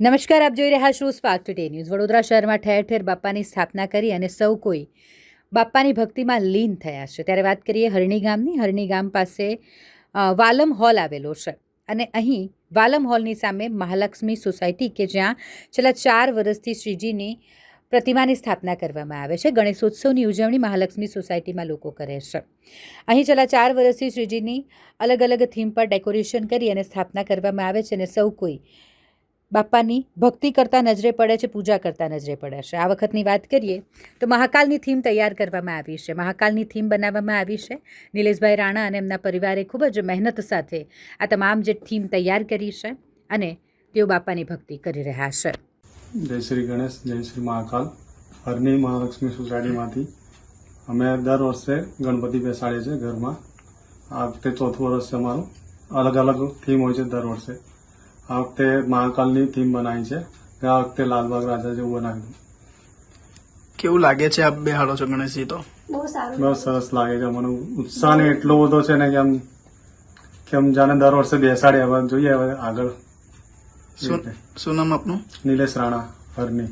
નમસ્કાર, આપ જોઈ રહ્યા છો સ્પાર્ક ટુડે ન્યૂઝ. વડોદરા શહેરમાં ઠેર ઠેર બાપાની સ્થાપના કરી અને સૌ કોઈ બાપ્પાની ભક્તિમાં લીન થયા છે. ત્યારે વાત કરીએ હરણી ગામની. હરણી ગામ પાસે વાલમ હોલ આવેલો છે અને અહીં વાલમ હોલની સામે મહાલક્ષ્મી સોસાયટી કે જ્યાં છેલ્લા ચાર વર્ષથી શ્રીજીની પ્રતિમાની સ્થાપના કરવામાં આવે છે. ગણેશોત્સવની ઉજવણી મહાલક્ષ્મી સોસાયટીમાં લોકો કરે છે. અહીં છેલ્લા ચાર વર્ષથી શ્રીજીની અલગ અલગ થીમ પર ડેકોરેશન કરી અને સ્થાપના કરવામાં આવે છે અને સૌ કોઈ બાપ્પાની ભક્તિ કરતા નજરે પડે છે, પૂજા કરતા નજરે પડે છે. આ વખતની વાત કરીએ તો મહાકાલની થીમ તૈયાર કરવામાં આવી છે. મહાકાલની થીમ બનાવવામાં આવી છે. નિલેશભાઈ રાણા અને એમના પરિવારે ખૂબ જ મહેનત સાથે આ તમામ જે થીમ તૈયાર કરી છે અને તેઓ બાપ્પાની ભક્તિ કરી રહ્યા છે. જય શ્રી ગણેશ, જય શ્રી મહાકાલ. હરની મહાલક્ષ્મી સોસાયટીમાંથી. અમે દર વર્ષે ગણપતિ બેસાડીએ છીએ ઘરમાં. આ વખતે ચોથું વર્ષ છે અમારું. અલગ અલગ થીમ હોય છે દર વર્ષે. આ વખતે મહાકાલની થીમ બનાવી છે. ગયા વખતે લાલબાગ રાજા જેવું બનાવ્યું. કેવું લાગે છે આપ બેહાડો છો ગણેશજી તો? બહુ સારું બહુ સરસ લાગે છે મને ઉત્સાહ ને એટલો બધો છે ને કે આમ કે આમ જાણે દર વર્ષે બેસાડે. હવે જોઈએ હવે આગળ. શું શું નામ આપનું? નિલેશ રાણા હરની.